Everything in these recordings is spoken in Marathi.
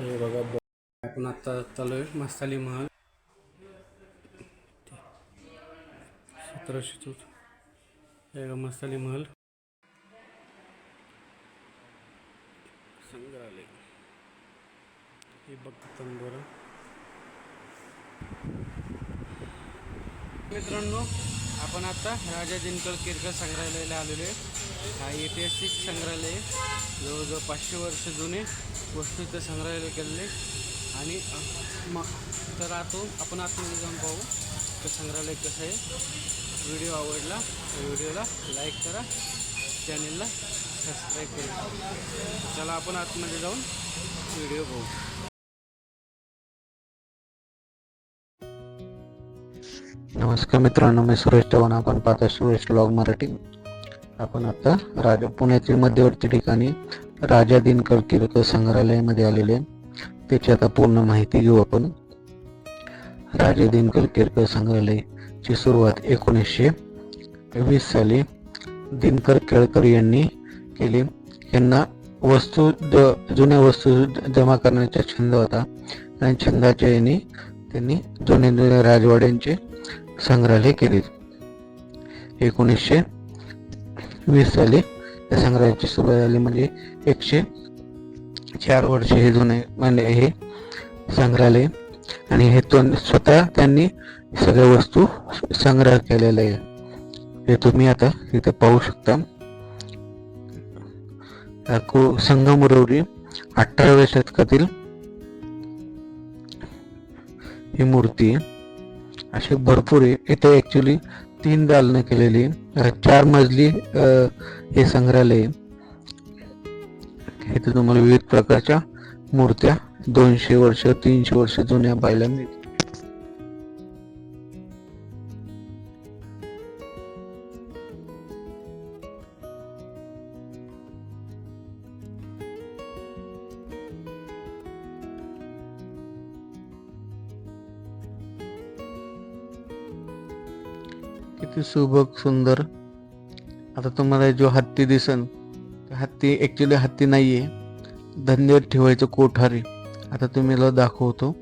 हे बघा आपण आता चालू आहे मस्ताली महल सतराशे चौथ हे बघा मस्ताली महल. संग्रहालय. हे बघता बरं मित्रांनो आपण आता राजा दिनकर केरकर संग्रहालयाला आलेलो आहे. हा ऐतिहासिक संग्रहालय जवळजवळ पाचशे वर्ष जुने. वस्तू इथं संग्रहालय केलेले आणि मग म तर आतून आपण आतमध्ये जाऊन पाहू तर संग्रहालय कसं आहे. व्हिडिओ आवडला तर व्हिडिओला लाईक करा. चॅनेलला सबस्क्राईब करा. चला आपण आतमध्ये जाऊन व्हिडिओ पाहू. नमस्कार मित्रांनो मी सुरेश चव्हाण. आपण पाहता सुरेश ब्लॉग मराठी. आपण आता राजा पुण्यातील मध्यवर्ती ठिकाणी राजा दिनकर किरकोळ संग्रहालयामध्ये आलेले आहे. त्याची आता पूर्ण माहिती घेऊ आपण. राजा दिनकर किरकोळ संग्रहालयाची सुरुवात एकोणीसशे वीस साली दिनकर केळकर यांनी केली. यांना वस्तू ज- जुन्या वस्तू जमा करण्याचा छंद होता. आणि छंदाच्या यांनी त्यांनी जुने जुने राजवाड्यांचे संग्रहालय केले. एकोणीसशे वीस साली या संग्रहाची सुरुवात झाली म्हणजे एकशे चार वर्ष हे जुने म्हणजे हे संग्रहालय. आणि हे तो स्वतः त्यांनी सगळ्या वस्तू संग्रह केलेल्या आहे हे तुम्ही आता इथे पाहू शकता. को- संगमरवरी अठराव्या शतकातील ही मूर्ती आहे असे भरपूर आहे. इथे ॲक्च्युली तीन दालनं केलेली चार मजली हे संग्रहालय आहे. इथे तुम्हाला विविध प्रकारच्या मूर्त्या दोनशे वर्ष तीनशे वर्ष जुन्या पाहायला मिळतील किती सुबक सुंदर. आता तुम्हाला जो हत्ती दिसन हत्ती ॲक्च्युली हत्ती नाही आहे धंद्यात ठेवायचं कोठारी आता तुम्हाला दाखवतो.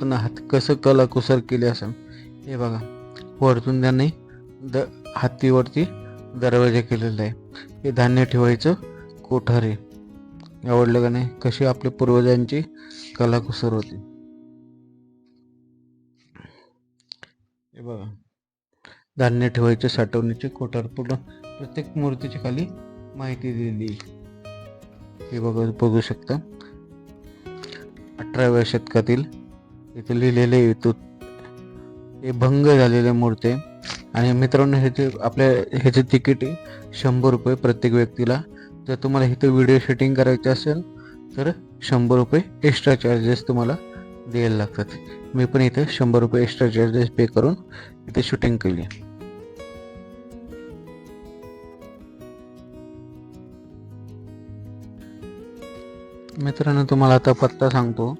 पण हात कसं कलाकुसर केले असं हे बघा. वरतून त्यांनी द हत्तीवरती दरवाजा केलेला आहे. हे धान्य ठेवायचं कोठारी आवडलं का नाही? कशी आपल्या पूर्वजांची कलाकुसर होती. हे बघा. धान्य ठेवायचे साठवणीचे कोठार पूर्ण प्रत्येक मूर्तीच्या खाली माहिती दिलेली हे बघा बघू शकता. अठराव्या शतकातील इथे लिहिलेले येतो हे भंग झालेले मूर्ती आणि मित्रांनो ह्याचे आपल्या ह्याचे तिकीट आहे शंभर रुपये प्रत्येक व्यक्तीला. जर तुम्हाला इथे व्हिडिओ शूटिंग करायचं असेल तर शंभर रुपये एक्स्ट्रा चार्जेस तुम्हाला द्यायला लागतात मी पण इथे शंभर रुपये एक्स्ट्रा चार्जेस पे करून इथे शूटिंग केली. मित्रांनो तुम्हाला आता पत्ता सांगतो.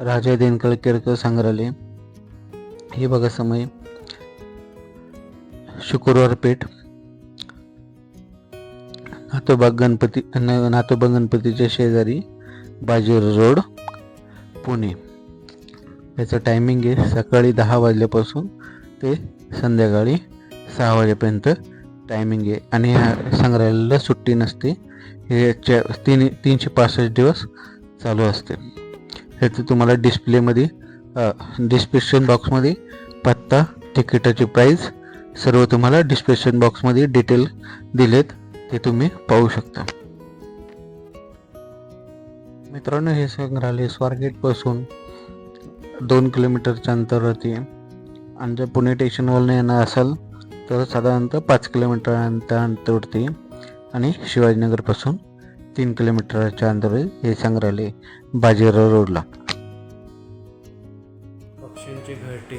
राजा दिनकर केरकर संग्रहालय. हे बघा समय. शुक्रवार पेठ. नातोबाग गणपती नातोबाग नातोबा गणपतीच्या शेजारी बाजीर रोड पुणे. याचं टायमिंग आहे सकाळी दहा वाजल्यापासून ते संध्याकाळी सहा वाजेपर्यंत टायमिंग आहे. आणि ह्या संग्रहालयाला सुट्टी नसते. हे च्या तीन तीनशे पासष्ट दिवस चालू असते. याचं तुम्हाला डिस्प्लेमध्ये डिस्क्रिप्शन बॉक्समध्ये पत्ता तिकिटाची प्राईस सर्व तुम्हाला डिस्क्रिप्शन बॉक्समध्ये डिटेल दिलेत ते तुम्ही पाहू शकता. मित्रांनो हे संग्रहालय स्वारगेटपासून दोन किलोमीटरच्या अंतरावरती आणि जर पुणे स्टेशनवरनं येणार असाल तर साधारणतः पाच किलोमीटर अंतर अंतरावरती आणि शिवाजीनगरपासून तीन किलोमीटरच्या अंतरावर हे संग्रहालय बाजीराव रोडला. पक्ष्यांची घरटी.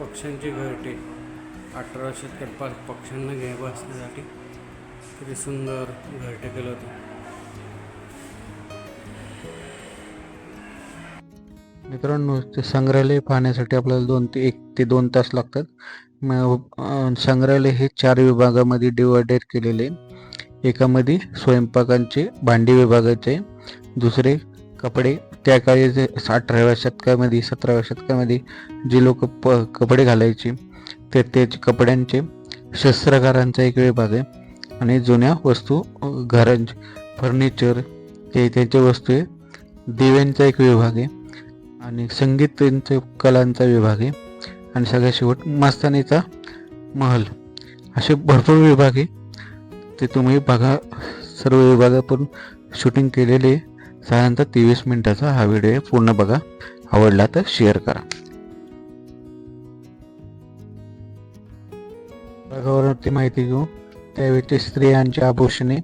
पक्ष्यांची घरटी. अठराशे शतकात पक्ष्यांना घे बसण्यासाठी किती सुंदर घरटे केलं होतं. मित्रांनो ते संग्रहालय पाहण्यासाठी आपल्याला दोन ते एक ते दोन तास लागतात. संग्रहालय हे चार विभागामध्ये डिवायडेड केलेले आहे. एकामध्ये स्वयंपाकांचे भांडी विभागाचे दुसरे कपडे त्या काळी जे अठराव्या शतकामध्ये सतराव्या शतकामध्ये जे लोक प कपडे घालायचे ते त्याचे कपड्यांचे शस्त्रकारांचा एक विभाग आहे. आणि जुन्या वस्तू घरांचे फर्निचर ते त्यांच्या वस्तू आहे. दिव्यांचा एक विभाग आहे. आणि संगीत कलांचा विभाग आहे. आणि सगळ्यात शेवट मस्तानीचा महल. असे भरपूर विभाग आहे. ते तुम्ही बघा. सर्व विभागातून शूटिंग केलेले साधारणतः तेवीस मिनिटाचा हा व्हिडिओ पूर्ण बघा. आवडला तर शेअर करा. विभागावरती माहिती घेऊ. त्यावेळी स्त्रियांची आभूषणे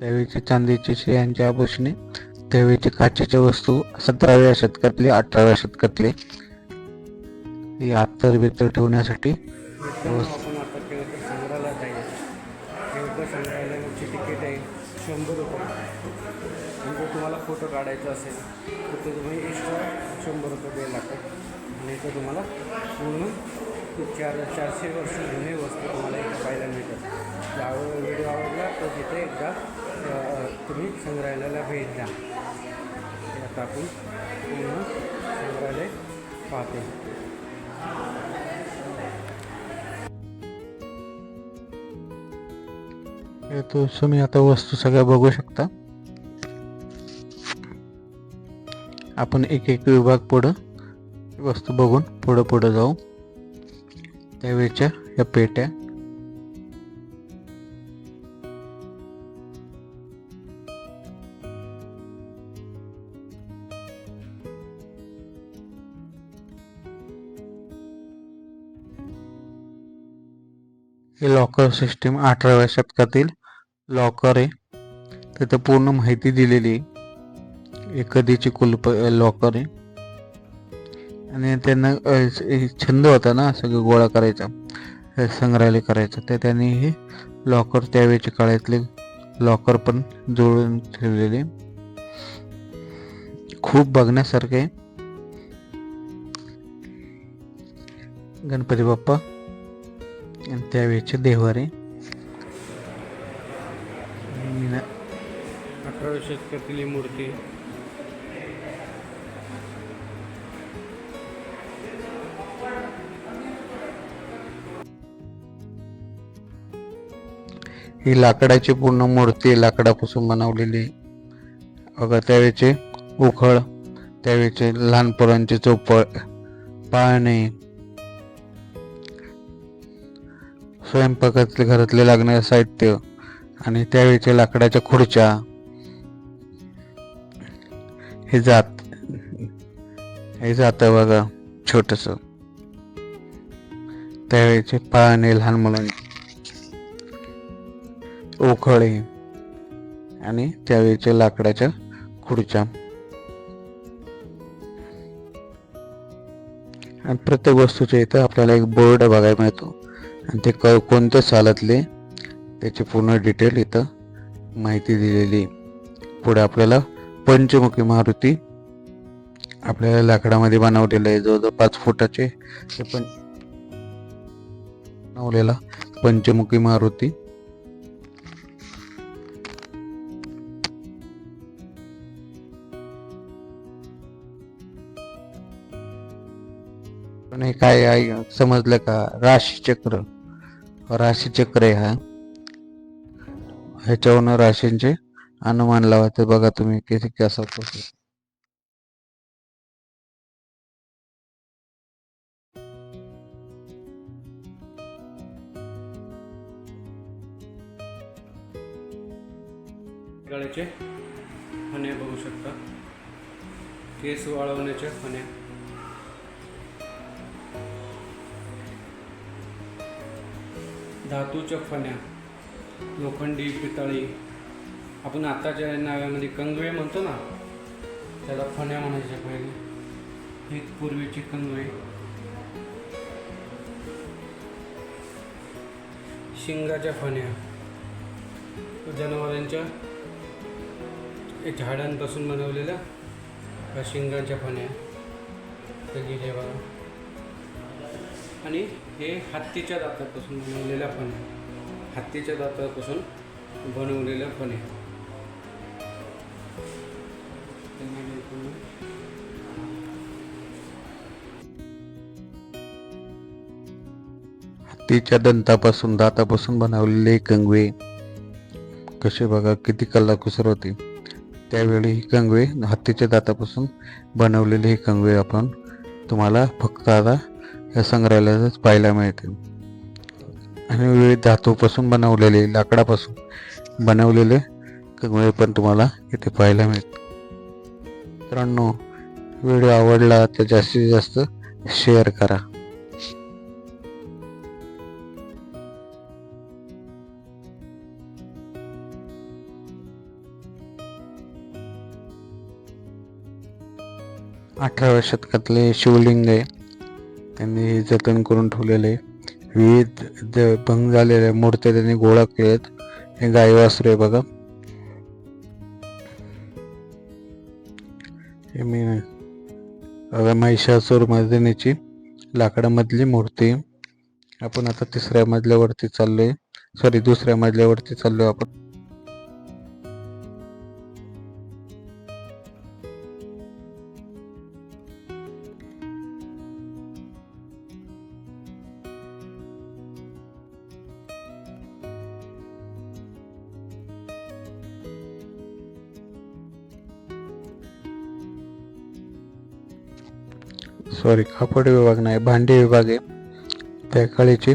त्यावेळी चांदीची स्त्रियांची आभूषणे त्यावेळची काचेच्या वस्तू सतराव्या शतकातले अठराव्या शतकातले. हे अत्तर बित्तर ठेवण्यासाठी आता संग्रहालयात संग्रहालयाची तिकीट आहे शंभर रुपये. आणि जर तुम्हाला फोटो काढायचा असेल तर ते तुम्ही एक्स्ट्रा शंभर रुपये द्यायला लागतात. आणि इथं तुम्हाला पूर्ण चार चारशे वर्ष जुने वस्तू तुम्हाला इथं पाहायला मिळतात. जर व्हिडिओ आवडला तर तिथे एकदा तुम्ही संग्रहालयाला भेट द्या. टाकून पूर्ण संग्रहालय पाहते तो तुम्ही आता वस्तू सगळ्या बघू शकता. आपण एक एक विभाग पुढं वस्तू बघून पुढं पुढं जाऊ. त्यावेळच्या या पेट्या हे लॉकर सिस्टीम अठराव्या शतकातील लॉकर आहे. तिथं पूर्ण माहिती दिलेली आहे. एखादीची कधीची कुलप लॉकर आहे. आणि त्यांना हे छंद होता ना सगळं गोळा करायचा संग्रहालय करायचं. तर त्यांनी हे लॉकर त्यावेळेच्या काळातले लॉकर पण जोडून ठेवलेले. खूप बघण्यासारखे गणपती बाप्पा त्यावेळेचे देवारे अठराव्या शतकातील ही मूर्ती ही लाकडाची पूर्ण मूर्ती लाकडापासून बनवलेली. बघा त्यावेळेचे उखळ त्यावेळेचे लहान पोरांचे चोपळ पाळणे स्वयंपाकातले घरातले लागणारे साहित्य आणि त्यावेळीच्या लाकडाच्या खुर्च्या हे जात हे जातं बघा छोटस. त्यावेळेचे पाळणे लहान मुलांचे. ओखळे आणि त्यावेळेच्या लाकडाच्या खुर्च्या. आणि प्रत्येक वस्तूच्या इथं आपल्याला एक बोर्ड बघायला मिळतो. आणि ते क कोणत्या सालातले त्याची पूर्ण डिटेल इथं माहिती दिलेली. पुढे आपल्याला पंचमुखी मारुती आपल्याला लाकडामध्ये बनवलेलं आहे. जवळजवळ पाच फुटाचे ते पण बनवलेला पंचमुखी मारुती. पण हे काय आहे? समजलं का? राशीचक्र. राशीचक्र आहे हा. ह्याच्यावरनं राशींचे अनुमान लावा. ते बघा तुम्ही किती कसा कसं गळ्याचे फण्या बघू शकता. केस वाळवण्याच्या फण्या धातूच्या फण्या लोखंडी पितळी. आपण आताच्या नाव्यामध्ये कंगवे म्हणतो ना त्याला फण्या म्हणायच्या पहिले. ही पूर्वीची कंगवे. शिंगाच्या फण्या. जनावरांच्या झाडांपासून बनवलेल्या शिंगाच्या फण्या. त्या गेल्या बघा. आणि हे हत्तीच्या दातापासून बनवलेल्या फण्या हत्तीच्या दातापासून बनवलेल्या फण्या हत्तीच्या दंतापासून दातापासून बनवलेले कंगवे कसे बघा किती कलाकुसर होते. त्यावेळी ही कंगवे हत्तीच्या दातापासून बनवलेले हे कंगवे आपण तुम्हाला फक्त आता या संग्रहालयातच पाहायला मिळते. आणि विविध धातूपासून बनवलेले लाकडापासून बनवलेले कगळे पण तुम्हाला इथे पाहायला मिळते मित्रांनो व्हिडिओ आवडला तर जास्तीत जास्त शेअर करा. अठराव्या शतकातले शिवलिंग आहे. त्यांनी हे जतन करून ठेवलेले. आहे. विविध द- भंग झालेल्या मूर्त्या त्यांनी गोळा केल्यात हे गाय वासरू आहे बघा. हे मी बघा महिषासूर मर्दिनीची लाकडामधली मूर्ती. आपण आता तिसऱ्या मजल्यावरती चाललोय. सॉरी दुसऱ्या मजल्यावरती चाललोय आपण. सॉरी कापड विभाग नाही भांडी विभाग आहे. त्या काळीची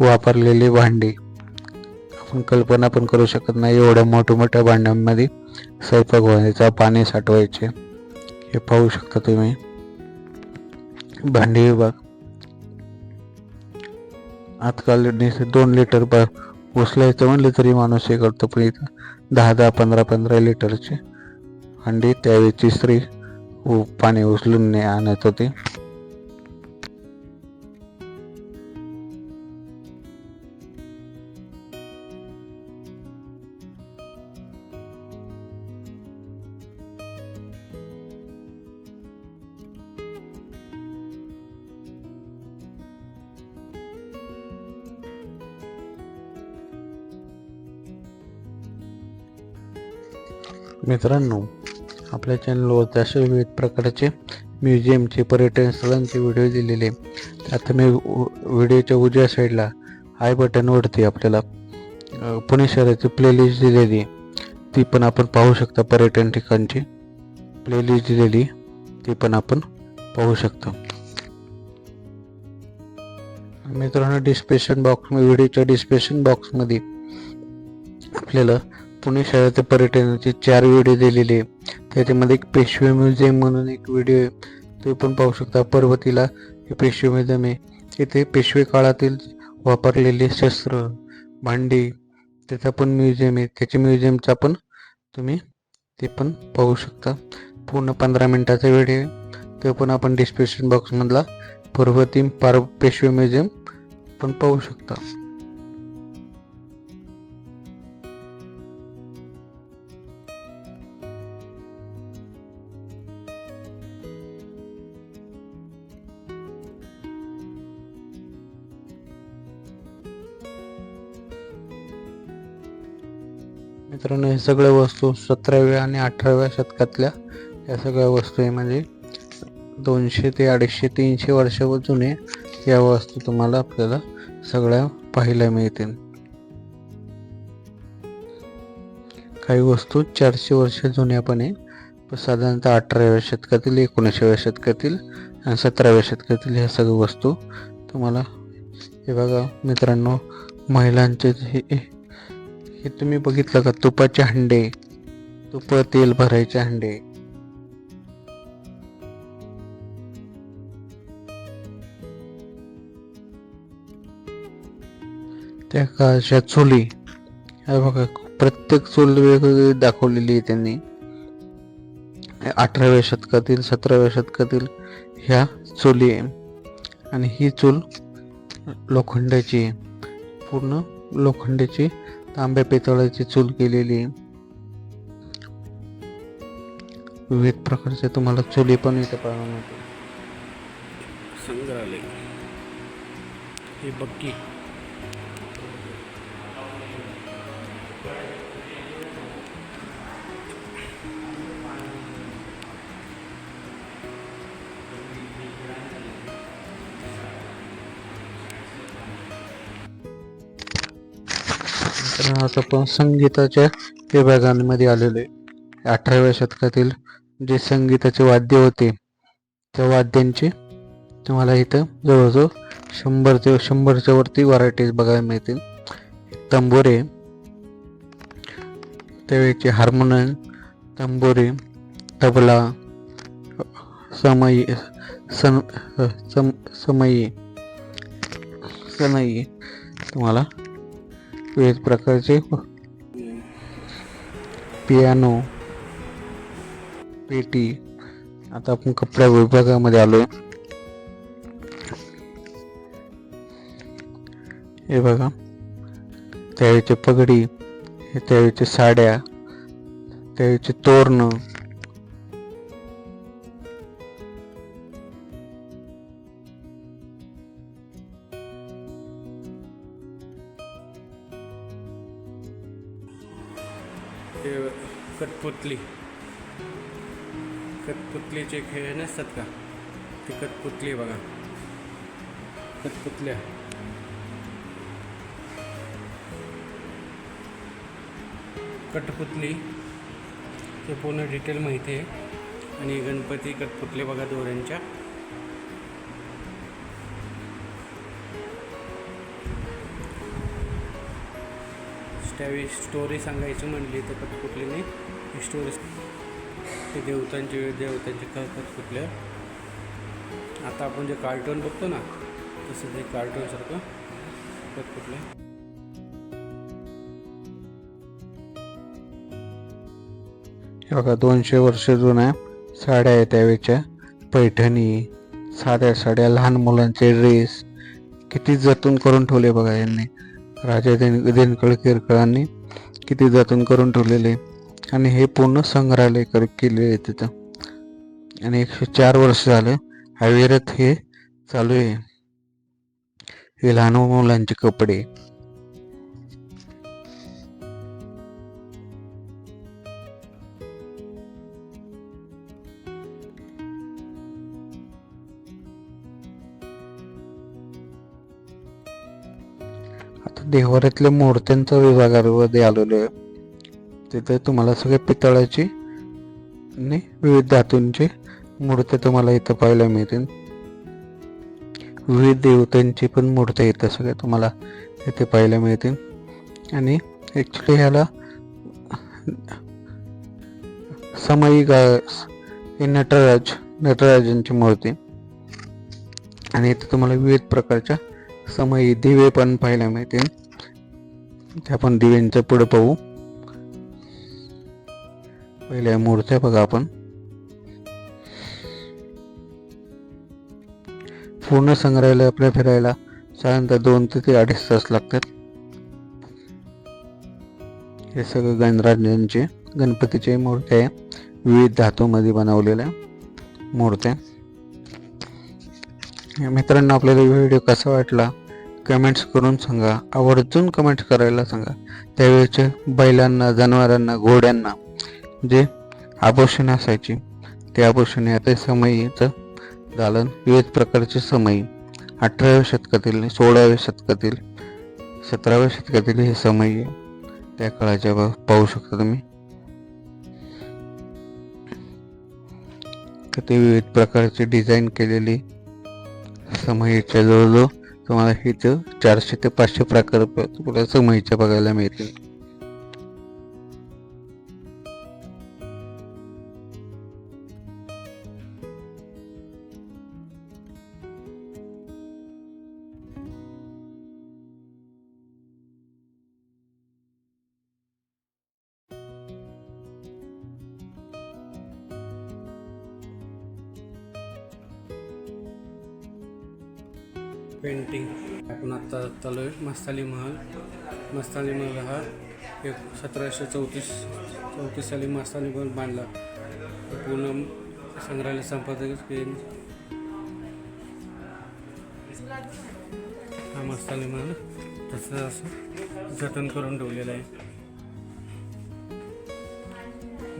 वापरलेली भांडी. आपण कल्पना पण करू शकत नाही एवढ्या मोठ्या मोठ्या भांड्यांमध्ये स्वयंपाक व्हायचा पाणी साठवायचे. हे पाहू शकता तुम्ही. भांडी विभाग. आजकाल दोन लिटर ब उचलायचं म्हणलं तरी माणूस हे करतो पण इथं दहा दहा पंधरा पंधरा लिटरची भांडी त्यावेळेची स्त्री उ- पाणी उचलून आणत होती. मित्रांनो आपल्या चॅनलवर असे विविध प्रकारचे म्युझियमचे पर्यटन स्थळांचे व्हिडिओ दिलेले. आता मी उ- व्हिडिओच्या उजव्या साईडला आय बटनवरती आपल्याला पुणे शहराची प्लेलिस्ट दिलेली ती पण आपण पाहू शकता पर्यटन ठिकाणची प्लेलिस्ट दिलेली ती पण आपण पाहू शकता. मित्रांनो डिस्क्रिप्शन बॉक्स व्हिडिओच्या डिस्क्रिप्शन बॉक्समध्ये आपल्याला पुणे शहरातील पर्यटनाचे चार व्हिडिओ दिलेले त्याच्यामध्ये एक पेशवे म्युझियम म्हणून एक व्हिडिओ आहे. तो पण पाहू शकता पर्वतीला हे पेशवे म्युझियम आहे. इथे पेशवे काळातील वापरलेले शस्त्र भांडी त्याचा पण म्युझियम आहे. त्याच्या म्युझियमचा पण तुम्ही ते पण पाहू शकता. पूर्ण पंधरा मिनिटाचा व्हिडिओ आहे. तो पण आपण डिस्क्रिप्शन बॉक्समधला पर्वती पार पेशवे म्युझियम पण पाहू शकता. मित्रांनो हे सगळ्या वस्तू सतराव्या आणि अठराव्या शतकातल्या या सगळ्या वस्तू आहे. म्हणजे दोनशे ते अडीचशे तीनशे वर्ष जुने या वस्तू तुम्हाला आपल्याला सगळ्या पाहायला मिळतील. काही वस्तू चारशे वर्ष जुन्या पण आहे. पण साधारणतः अठराव्या शतकातील एकोणीसाव्या शतकातील आणि सतराव्या शतकातील ह्या सगळ्या वस्तू तुम्हाला हे बघा मित्रांनो महिलांचे हे तुम्ही बघितलं का? तुपाचे हंडे. तुप तेल भरायचे हंडे. त्या काळच्या चुली. हे बघा प्रत्येक चूल वेगवेगळी दाखवलेली आहे त्यांनी. अठराव्या शतकातील सतराव्या शतकातील ह्या चुली आहे. आणि ही चूल लोखंडाची आहे. पूर्ण लोखंडाची तांब्या पितळाची चूल केलेली. विविध प्रकारचे तुम्हाला चुली पण इथे पाहायला मिळतील. संग्रहालय. ही बक्की तर आज आपण संगीताच्या विभागांमध्ये आलेलो आहे. अठराव्या शतकातील जे संगीताचे वाद्य होते त्या वाद्यांचे तुम्हाला इथं जवळजवळ शंभर ते शंभरच्या वरती व्हरायटीज बघायला मिळतील. तंबोरे त्यावेळेचे हार्मोनियम तंबोरे तबला समयी सन सम समई सनई तुम्हाला विविध प्रकारचे पियानो पेटी. आता आपण कपड्या विभागामध्ये आलो. हे बघा. त्यावेळेचे पगडी हे त्यावेळेचे साड्या त्यावेळेचे तोरणं. कठपुतली कठपुतलीचे खेळ नसतात का? ती कठपुतली बघा. कठपुतल्या कठपुतली ते पूर्ण डिटेल माहिती आहे. आणि गणपती कठपुतले बघा दोऱ्यांच्या. त्यावेळी स्टोरी सांगायची म्हणली तर कठपुतलीने स्टोरेज ते देवतांचे वेळ देवतांचे क कठपुतल्या आता आपण जे कार्टून बघतो ना तसं ते कार्टूनसारखं कठपुतल्या हे बघा दोनशे वर्ष जुन्या साड्या आहेत त्यावेळेच्या पैठणी साध्या साड्या लहान मुलांचे ड्रेस किती जतन करून ठेवले बघा यांनी. राजा दिन दिनकळ केरकरांनी किती जतन करून ठेवलेले. आणि हे पूर्ण संग्रहालय कर केलेले आहे तिथं. आणि एकशे चार वर्ष झालं अविरत हे चालू आहे. हे लहान मुलांचे कपडे. आता देवाऱ्यातल्या मूर्त्यांचा विभागामध्ये आलेलो आहे. तिथे तुम्हाला सगळे पितळाची आणि विविध धातूंची मूर्त्या तुम्हाला इथं पाहायला मिळतील. विविध देवतांची पण मूर्त्या इथं सगळ्या तुम्हाला इथे पाहायला मिळतील. आणि ॲक्च्युली ह्याला समयी गा हे नटराज नटराजांची मूर्ती. आणि इथे तुम्हाला विविध प्रकारच्या समयी दिवे पण पाहायला मिळतील. त्या आपण दिव्यांच्या पुढे पाहू. पहिल्या मूर्त्या बघा आपण. पूर्ण संग्रहालय आपल्या फिरायला साधारणतः दोन ते ते अडीच तास लागतात. हे सगळं गणराजांचे गणपतीचे मूर्त्या आहे. विविध धातूमध्ये बनवलेल्या मूर्त्या. मित्रांनो आपल्याला व्हिडिओ कसा वाटला? कमेंट्स करून सांगा. आवर्जून कमेंट्स करायला सांगा. त्यावेळेचे बैलांना जनावरांना घोड्यांना जे आभूषण असायची ते आभूषणे आता समयीचं दालन विविध प्रकारचे समयी. अठराव्या शतकातील सोळाव्या शतकातील सतराव्या शतकातील हे समयी त्या काळाच्या बा- पाहू शकता तुम्ही. तर ते विविध प्रकारचे डिझाईन केलेली समयीच्या जवळजवळ तुम्हाला इथं चारशे ते पाचशे प्रकार तुम्हाला समयीच्या बघायला मिळतील. पेंटिंग. आपण आत्ता चालू आहे मस्ताली महल. मस्तानी महल हा एक सतराशे चौतीस चौतीस साली मस्तानी महल बांधला. पूर्ण संग्रहालय संपादक केंद्र हा मस्ताली महल. तसं असं जतन करून ठेवलेलं आहे.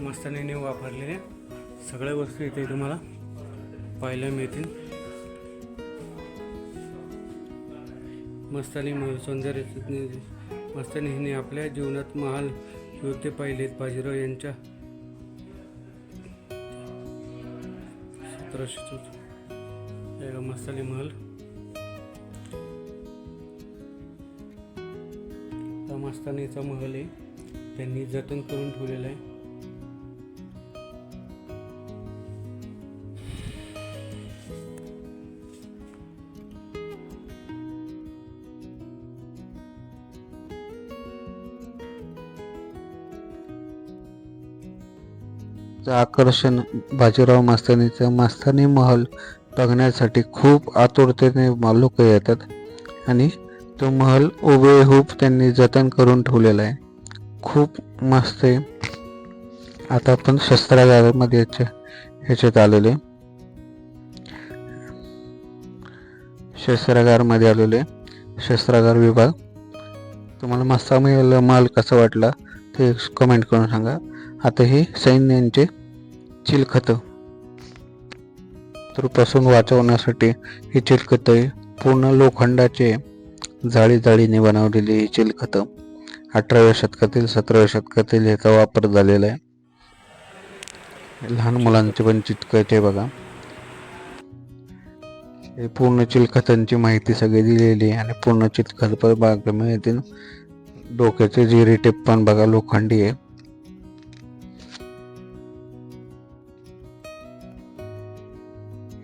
मस्तानीने वापरलेल्या सगळ्या वस्तू इथे तुम्हाला पाहायला मिळतील. मस्तानी महल सौंदर्य मस्तानी हिने आपल्या जीवनात महाल योद्धे पाहिलेत. बाजीराव यांच्या सतराशे मस्तानी महल. मस्तानीचा महल आहे. त्यांनी जतन करून ठेवलेला आहे. आकर्षण बाजीराव मस्तानीचं मस्तानी महल बघण्यासाठी खूप आतुरतेने लोक येतात आणि तो महल हुबेहूब त्यांनी जतन करून ठेवलेला आहे. खूप मस्त आहे. आता आपण शस्त्रागारामध्ये याच्या ह्याच्यात आलेले शस्त्रागारमध्ये आलेले शस्त्रागार विभाग. तुम्हाला मस्ता महल महल कसा वाटला ते कमेंट करून सांगा. आता हे सैन्यांचे चिलखतं. पासून वाचवण्यासाठी ही चिलखतं पूर्ण लोखंडाचे जाळी जाळीने बनवलेली ही चिलखतं. अठराव्या शतकातील सतराव्या शतकातील ह्याचा वापर झालेला आहे. लहान मुलांचे पण चिटकायचे बघा. हे पूर्ण चिलखतांची माहिती सगळी दिलेली आहे आणि पूर्ण चिलखत पण बघा मिळतील. डोक्याचे जिरी टेप पण बघा लोखंडी आहे.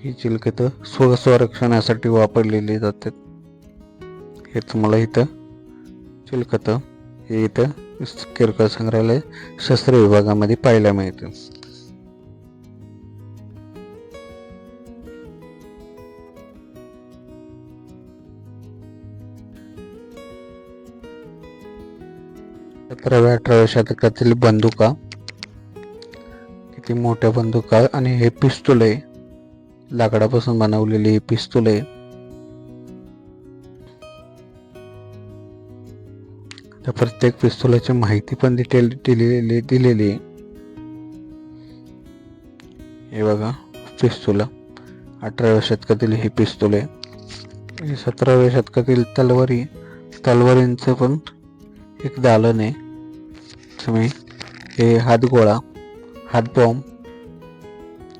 ही चिलखतं स्व संरक्षणासाठी वापरलेली जातात. हे तुम्हाला इथं चिलखतं हे इथं किरकोळ संग्रहालय शस्त्र विभागामध्ये पाहायला मिळतं. सतराव्या अठराव्या शतकातील बंदुका किती मोठ्या बंदुका आणि हे पिस्तूल आहे लाकडापासून बनवलेली पिस्तुले. पिस्तूल आहे त्या प्रत्येक पिस्तुलाची माहिती पण डिटेल दिलेली दिलेली. आहे हे बघा पिस्तुला. अठराव्या शतकातील ही पिस्तूल. आहे सतराव्या शतकातील तलवारी तलवारींचं पण एक दालन आहे. तुम्ही हे हातगोळा हातबॉम्ब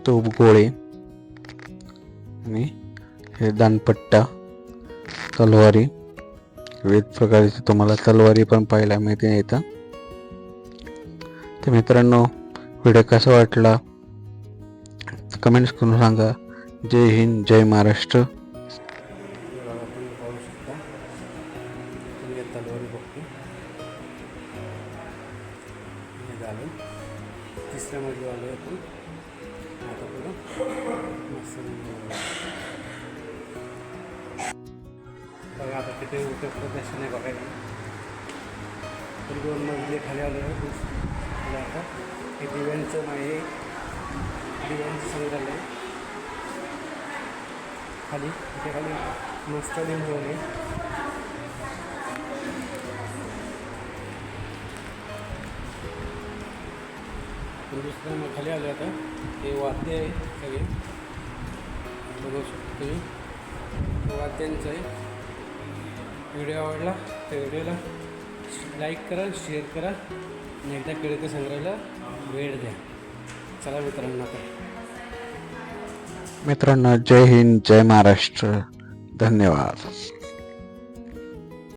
तोप गोळे आणि हे दानपट्टा तलवारी विविध प्रकारची तुम्हाला तलवारी पण पाहायला मिळते इथं. तर मित्रांनो व्हिडिओ कसा वाटला? कमेंट्स करून सांगा. जय हिंद जय महाराष्ट्र. प्रदर्शन आहे बघायला तर दोन मजले खाली आलो आहे आता हे दिव्यांचं माझे दिव्यांचं संग्रहालय. खाली इथे खाली मस्त लिंबू आहे. दुसरं मग खाली आलं आता. हे वाद्य आहे सगळे. बघू शकतो तुम्ही. वाद्यांचं आहे. व्हिडिओ आवडला तर व्हिडिओला लाईक करा शेअर करा आणि एकदा केळकर संग्रहाला वेळ द्या. चला मित्रांनो आता. मित्रांनो जय हिंद जय महाराष्ट्र. धन्यवाद.